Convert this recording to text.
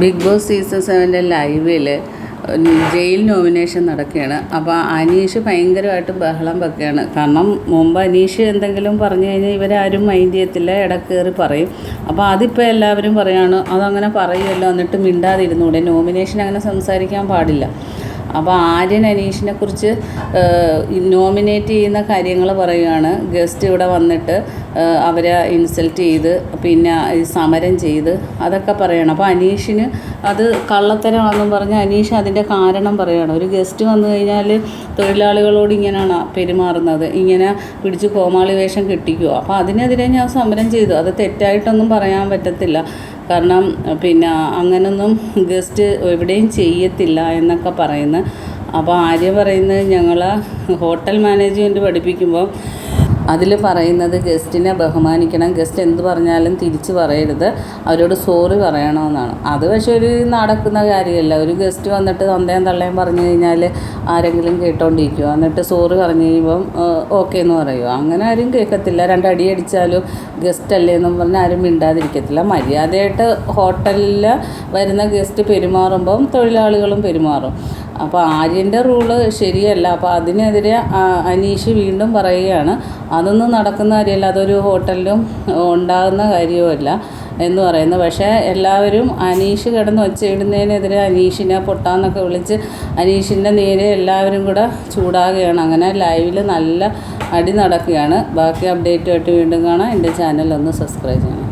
Big boss season സെവന്റെ ലൈവിൽ jail nomination നടക്കുകയാണ്. അപ്പോൾ അനീഷ് ഭയങ്കരമായിട്ട് ബഹളം വെക്കുകയാണ്. കാരണം മുമ്പ് അനീഷ് എന്തെങ്കിലും പറഞ്ഞു കഴിഞ്ഞാൽ ഇവരാരും മൈൻഡ് ചെയ്യത്തില്ല ഇടക്കേറി പറയും. അപ്പോൾ അതിപ്പോൾ എല്ലാവരും പറയാണ് അതങ്ങനെ പറയുമല്ലോ എന്നിട്ട് മിണ്ടാതിരുന്നൂടെ നോമിനേഷൻ അങ്ങനെ സംസാരിക്കാൻ പാടില്ല. അപ്പോൾ ആര്യൻ അനീഷിനെ കുറിച്ച് നോമിനേറ്റ് ചെയ്യുന്ന കാര്യങ്ങൾ പറയുകയാണ് ഗസ്റ്റ് ഇവിടെ വന്നിട്ട് അവരെ ഇൻസൾട്ട് ചെയ്ത് പിന്നെ സമരം ചെയ്ത് അതൊക്കെ പറയണം. അപ്പോൾ അനീഷിന് അത് കള്ളത്തരമാണെന്നും പറഞ്ഞ് അനീഷ് അതിന്റെ കാരണം പറയുകയാണ് ഒരു ഗസ്റ്റ് വന്നു കഴിഞ്ഞാൽ തൊഴിലാളികളോട് ഇങ്ങനെയാണ് പെരുമാറുന്നത്. ഇങ്ങനെ പിടിച്ച് കോമാളി വേഷം കിട്ടിക്കുക അപ്പോൾ അതിനെതിരെ ഞാൻ സമരം ചെയ്തു. അത് തെറ്റായിട്ടൊന്നും പറയാൻ പറ്റത്തില്ല. കാരണം പിന്നെ അങ്ങനൊന്നും ഗസ്റ്റ് എവിടെയും ചെയ്യത്തില്ല എന്നൊക്കെ പറയുന്നു അപ്പോൾ ആര്യ പറയുന്നത് ഞങ്ങൾ ഹോട്ടൽ മാനേജ്മെന്റ് പഠിപ്പിക്കുമ്പോൾ അതിൽ പറയുന്നത് ഗസ്റ്റിനെ ബഹുമാനിക്കണം. ഗസ്റ്റ് എന്ത് പറഞ്ഞാലും തിരിച്ച് പറയരുത്. അവരോട് സോറി പറയണമെന്നാണ്. അത് പക്ഷേ ഒരു നടക്കുന്ന കാര്യമല്ല. ഒരു ഗസ്റ്റ് വന്നിട്ട് തൊന്തയും തള്ളയും പറഞ്ഞു കഴിഞ്ഞാൽ ആരെങ്കിലും കേട്ടോണ്ടിരിക്കുമോ എന്നിട്ട് സോറി പറഞ്ഞു കഴിയുമ്പം ഓക്കെ എന്ന് പറയുമോ അങ്ങനെ ആരും കേൾക്കത്തില്ല. രണ്ടടി അടിച്ചാലും ഗസ്റ്റ് അല്ലേ എന്നും പറഞ്ഞാൽ ആരും മിണ്ടാതിരിക്കത്തില്ല. മര്യാദയായിട്ട് ഹോട്ടലിൽ വരുന്ന ഗസ്റ്റ് പെരുമാറുമ്പം തൊഴിലാളികളും പെരുമാറും. അപ്പോൾ ആര്യന്റെ റൂൾ ശരിയല്ല. അപ്പോൾ അതിനെതിരെ അനീഷ് വീണ്ടും പറയുകയാണ്. അതൊന്നും നടക്കുന്ന കാര്യമല്ല. അതൊരു ഹോട്ടലിലും ഉണ്ടാകുന്ന കാര്യവുമല്ല എന്ന് പറയുന്നു പക്ഷേ എല്ലാവരും അനീഷ് കിടന്ന് ഒച്ചയിടുന്നതിനെതിരെ അനീഷിനെ പൊട്ടാന്നൊക്കെ വിളിച്ച് അനീഷിന്റെ നേരെ എല്ലാവരും കൂടെ ചൂടാകുകയാണ്. അങ്ങനെ ലൈവിൽ നല്ല അടി നടക്കുകയാണ്. ബാക്കി അപ്ഡേറ്റുമായിട്ട് വീണ്ടും കാണാം. എന്റെ ചാനൽ ഒന്ന് സബ്സ്ക്രൈബ് ചെയ്യണം.